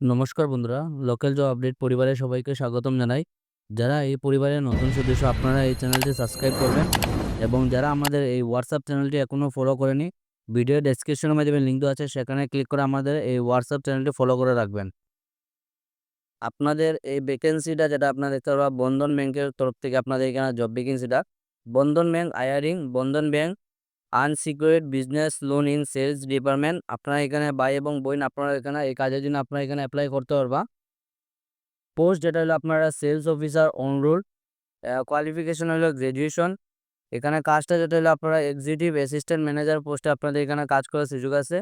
নমস্কার বন্ধুরা local job update পরিবারের সবাইকে স্বাগতম জানাই। যারা এই পরিবারের নতুন সদস্য, আপনারা এই চ্যানেলটি সাবস্ক্রাইব করবেন এবং যারা আমাদের এই হোয়াটসঅ্যাপ চ্যানেলটি এখনও ফলো করেনি ভিডিও ডেসক্রিপশনের মাধ্যমে লিঙ্ক দেওয়া আছে, সেখানে ক্লিক করে আমাদের এই হোয়াটসঅ্যাপ চ্যানেলটি ফলো করে রাখবেন। আপনাদের এই ভ্যাকেন্সিটা যেটা আপনারা দেখতে পারবেন, বন্ধন ব্যাংকের তরফ থেকে আপনাদের এখানে job ভ্যাকেন্সিটা Bandhan bank hiring Bandhan bank unsecured business loan in sales department. আপনারা এখানে বাই এবং বোন আপনারা এখানে, এই কাজের জন্য আপনারা এখানে অ্যাপ্লাই করতে পারবা। পোস্ট যেটা হলো আপনারা sales officer on roll qualification হলো গ্র্যাজুয়েশন এখানে কাজটা যেটা হলো আপনারা এক্সিকিউটিভ অ্যাসিস্ট্যান্ট ম্যানেজার পোস্টে আপনাদের এখানে কাজ করার সুযোগ আছে।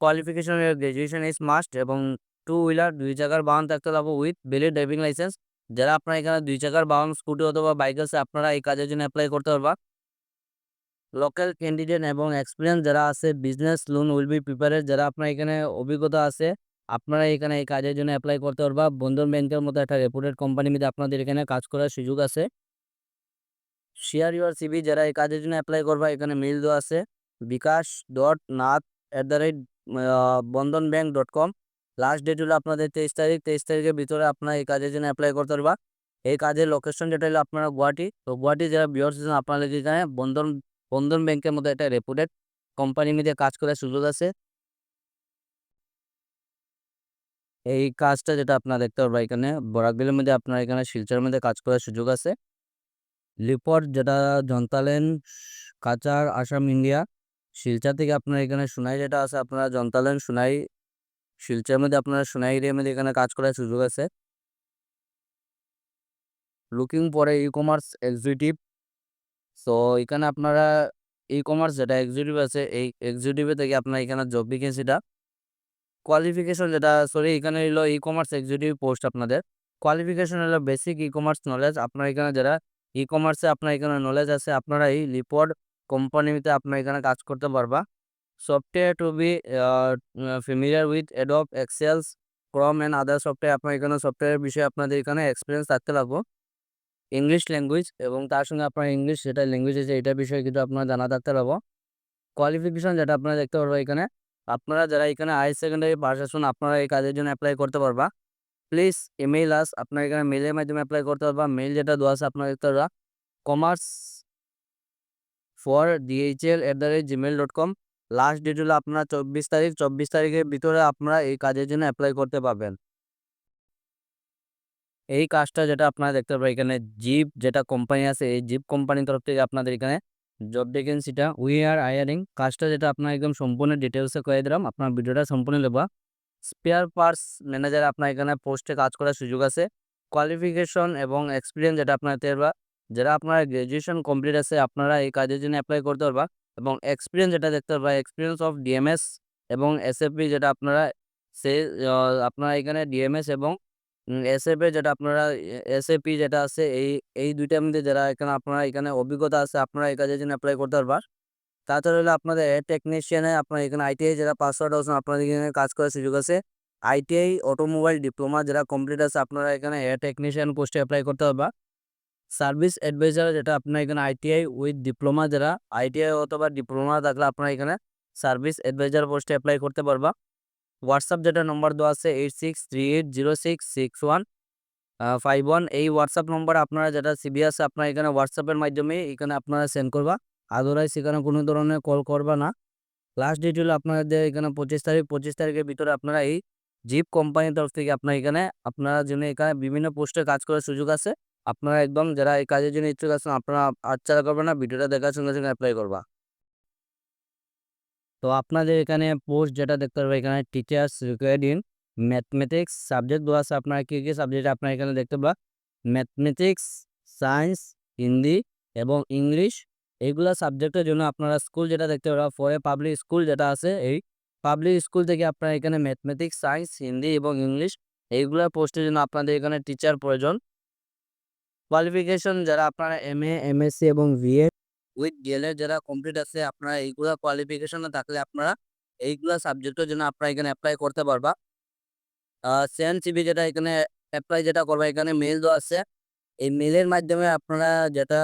কোয়ালিফিকেশন হলো গ্র্যাজুয়েশন ইজ মাস্ট এবং টু হুইলার দুই চাকার বাহন থাকতে হবে উইথ ভ্যালিড ড্রাইভিং লাইসেন্স যারা আপনারা এখানে দুই চাকার বাহন স্কুটি অথবা বাইক আছে, আপনারা এই কাজের জন্য অ্যাপ্লাই করতে পারবা। লোকাল ক্যান্ডিডেট এবং এক্সপিরিয়েন্স যারা আছে business loan will be prepared যারা আপনার এখানে অভিজ্ঞতা আছে, আপনারা এখানে এই কাজের জন্য অ্যাপ্লাই করতে পারবা। বন্ধন ব্যাংকের মতো একটা রেপুটেড কোম্পানির মধ্যে আপনাদের এখানে কাজ করার সুযোগ আছে। শেয়ার ইউর সিবি যারা এই কাজের জন্য অ্যাপ্লাই করবা, এখানে মেল দেওয়া আছে। Bikash dot Nath at the rate Bandhan bank dot com last date হলো আপনাদের তেইশ তারিখ। তেইশ তারিখের ভিতরে আপনারা এই কাজের জন্য অ্যাপ্লাই করতে পারবা। এই কাজের লোকেশন যেটা হলো আপনারা গুয়াহাটি। তো গুয়াহাটি যারা বিয়ার্স আপনাদের এখানে বন্ধন বন্ধন ব্যাংকের মতো একটা রেপুটেড কোম্পানি মধ্যে কাজ করার সুযোগ আছে। এই কাজটা যেটা আপনারা দেখতে পারবেন এখানে বরাকবিলের মধ্যে আপনার এখানে শিলচরের মধ্যে কাজ করার সুযোগ আছে। লিপট, যেটা জন্তালেন, কাচার, আসাম, ইন্ডিয়া, শিলচর থেকে আপনার এখানে সোনাই যেটা আছে, আপনারা জন্তালেন, সোনাই, শিলচরের মধ্যে আপনারা সোনাই এরিয়ার মধ্যে এখানে কাজ করার সুযোগ আছে। লুকিং পরে ই কমার্স এক্সিকিউটিভ সো এখানে আপনারা ই কমার্স যেটা এক্সিকিউটিভ আছে, এই এক্সিকিউটিভে থেকে আপনার এখানে জব ভ্যাকেন্সিটা কোয়ালিফিকেশন যেটা সরি এখানে হলো ই কমার্স এক্সিকিউটিভ পোস্ট আপনাদের। কোয়ালিফিকেশন হলো বেসিক ই কমার্স নলেজ আপনার এখানে যারা ই কমার্সে আপনার এখানে নলেজ আছে আপনারা এই লিপড কোম্পানিতে আপনার এখানে কাজ করতে পারবা। Software to be familiar with Adobe excels Chrome and other software আপনার এখানে সফটওয়্যারের বিষয়ে আপনাদের এখানে এক্সপিরিয়েন্স থাকতে লাগবো। ইংলিশ ল্যাঙ্গুয়েজ এবং তার সঙ্গে আপনার ইংলিশ যেটা ল্যাঙ্গুয়েজ আছে এটা বিষয়ে কিন্তু আপনারা জানা থাকতে পারব। কোয়ালিফিকেশন যেটা আপনারা দেখতে পারব এখানে, আপনারা যারা এখানে হায়ার সেকেন্ডারি পাস আসুন আপনারা এই কাজের জন্য অ্যাপ্লাই করতে পারবা। প্লিজ ইমেইল আস আপনার এখানে মেলের মাধ্যমে অ্যাপ্লাই করতে পারবা। মেল যেটা দেওয়া আছে আপনারা দেখতে পারবা। Commerce for DHL at the rate Gmail dot com last date হলো আপনার চব্বিশ তারিখ, চব্বিশ তারিখের ভিতরে আপনারা এই কাজের জন্য অ্যাপ্লাই করতে পারবেন। এই কাজটা যেটা আপনারা দেখতে পাবেন এখানে জিপ যেটা কোম্পানি আছে, এই জিপ কোম্পানির তরফ থেকে আপনাদের এখানে জব ভ্যাকেন্সিটা উই আর আয়ারিং কাজটা যেটা আপনার একদম সম্পূর্ণ ডিটেলসে করে দিলাম। আপনার ভিডিওটা সম্পূর্ণ নেবা স্পেয়ার পার্টস ম্যানেজার আপনার এখানে পোস্টে কাজ করার সুযোগ আছে। কোয়ালিফিকেশন এবং এক্সপিরিয়েন্স যেটা আপনার পারবা। যারা আপনার গ্র্যাজুয়েশন কমপ্লিট আছে, আপনারা এই কাজের জন্য অ্যাপ্লাই করতে পারবা। এবং এক্সপিরিয়েন্স যেটা দেখতে পারবা এক্সপিরিয়েন্স অফ ডিএমএস এবং এসএফপি যেটা আপনারা সে আপনারা এখানে ডিএমএস এবং এসএপি যেটা আপনারা এসএপি যেটা আছে, এই এই দুইটার মধ্যে যারা এখানে, আপনারা এখানে অভিজ্ঞতা আছে, আপনারা এই কাজের জন্য অ্যাপ্লাই করতে পারবা তাছাড়া হলো আপনাদের টেকনিশিয়ানে আপনার এখানে আইটিআই যারা পাস আউট আছে, আপনাদের এখানে কাজ করার সুযোগ আছে। আইটিআই অটোমোবাইল ডিপ্লোমা যারা কমপ্লিট আছে, আপনারা এখানে এয়ার টেকনিশিয়ান পোস্টে অ্যাপ্লাই করতে পারবা সার্ভিস অ্যাডভাইজার যেটা, আপনার এখানে আইটিআই উইথ ডিপ্লোমা যারা আইটিআই অথবা ডিপ্লোমা থাকলে আপনারা এখানে সার্ভিস অ্যাডভাইজার পোস্টে অ্যাপ্লাই করতে পারবা হোয়াটসঅ্যাপ যেটা নম্বর দেওয়া আছে eight six three eight zero six six one five one এই হোয়াটসঅ্যাপ নম্বর আপনারা যেটা সিবি আছে আপনার এখানে হোয়াটসঅ্যাপের মাধ্যমে এখানে আপনারা সেন্ড করবা। আদারওয়াইজ এখানে কোনো ধরনের কল করবা না। লাস্ট ডেট হলো আপনাদের এখানে পঁচিশ তারিখ, পঁচিশ তারিখের ভিতরে আপনারা এই জিপ কোম্পানির তরফ থেকে আপনার এখানে, আপনারা জন্য এখানে বিভিন্ন পোস্টে কাজ করার সুযোগ আছে, আপনারা একদম যারা এই কাজের জন্য ইচ্ছুক আছেন, আপনারা আচ্ছা করবেন না, ভিডিওটা দেখার সঙ্গে সঙ্গে অ্যাপ্লাই করবা। তো আপনাদের এখানে পোস্ট যেটা দেখতে পারবে এখানে teachers required in mathematics subject দেওয়া আছে আপনারা কী কী সাবজেক্ট আপনার এখানে দেখতে পাবা ম্যাথমেটিক্স সায়েন্স হিন্দি এবং ইংলিশ এইগুলা সাবজেক্টের জন্য আপনারা স্কুল যেটা দেখতে পারবা ফরে পাবলিক স্কুল যেটা আছে, এই পাবলিক স্কুল থেকে আপনার এখানে ম্যাথমেটিক্স সায়েন্স হিন্দি এবং ইংলিশ এইগুলা পোস্টের জন্য আপনাদের এখানে টিচার প্রয়োজন। কোয়ালিফিকেশন যারা আপনারা এম এ এমএসসি এবং ভিএ উইথ ডিএলএড যারা কমপ্লিট আছে, আপনারা এইগুলা কোয়ালিফিকেশনে থাকলে আপনারা এইগুলা সাবজেক্টের জন্য আপনারা এখানে অ্যাপ্লাই করতে পারবা। সেন সিবি যেটা এখানে অ্যাপ্লাই যেটা করবা, এখানে মেল দেওয়া আছে। এই মেলের মাধ্যমে আপনারা যেটা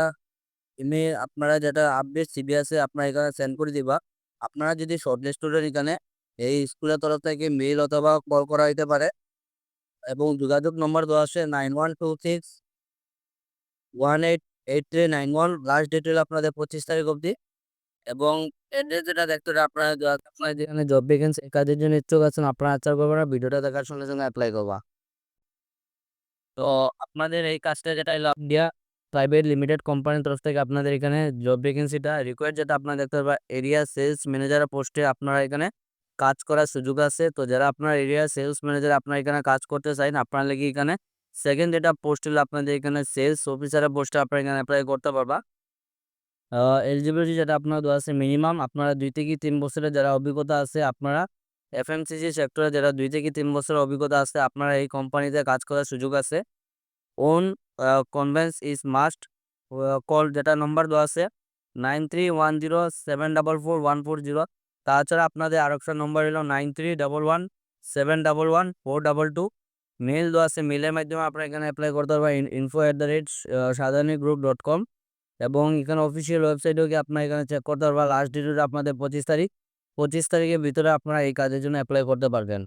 ইমেল আপনারা যেটা আপডেট সিবি আছে আপনারা এখানে সেন্ড করে দিবা। আপনারা যদি শর্টলিস্টেড এখানে, এই স্কুলের তরফ থেকে মেল অথবা কল করা হইতে পারে। এবং যোগাযোগ নম্বর দেওয়া আছে nine one two six one eight eight three nine one last date হলো আপনাদের পঁচিশ তারিখ অবধি। এবং যেটা দেখতে আপনারা আপনারা যেখানে জব ভ্যাকেন্সি কাজের জন্য ইচ্ছুক আছেন, আপনারা আচ্ছা করবেন ভিডিওটা দেখার সঙ্গে সঙ্গে অ্যাপ্লাই করবা। তো আপনাদের এই কাজটা যেটা হলো ইন্ডিয়া প্রাইভেট লিমিটেড কোম্পানির তরফ থেকে আপনাদের এখানে জব ভ্যাকেন্সিটা রিকোয়ার্ড যেটা আপনারা দেখতে পারবেন এরিয়া সেলস ম্যানেজার পোস্টে আপনারা এখানে কাজ করার সুযোগ আছে। তো যারা আপনার এরিয়া সেলস ম্যানেজার আপনারা এখানে কাজ করতে চান আপনার লাগি এখানে সেকেন্ড যেটা পোস্ট হলো আপনাদের এখানে সেলস অফিসারের পোস্টে আপনারা এখানে অ্যাপ্লাই করতে পারবা। এলিজিবিলিটি যেটা আপনার দেওয়া আছে মিনিমাম আপনারা দুই থেকে তিন বছরের যারা অভিজ্ঞতা আছে, আপনারা এফএমসিজি সেক্টরে যারা দুই থেকে তিন বছরের অভিজ্ঞতা আছে, আপনারা এই কোম্পানিতে কাজ করার সুযোগ আছে। Own conveyance is must call যেটা নম্বর দেওয়া আছে nine three one zero seven double four one four zero তাছাড়া আপনাদের আরেকটা নম্বর হলো nine three double one seven double one four double two mail দেওয়া আছে মেলের মাধ্যমে আপনারা এখানে অ্যাপ্লাই করতে পারবেন info at the rate Sadharani group dot com এবং এখানে অফিসিয়াল ওয়েবসাইটেও গিয়ে আপনারা এখানে চেক করতে পারবেন লাস্ট ডেট আপনাদের পঁচিশ তারিখ, পঁচিশ তারিখের ভিতরে আপনারা এই কাজের জন্য অ্যাপ্লাই করতে পারবেন।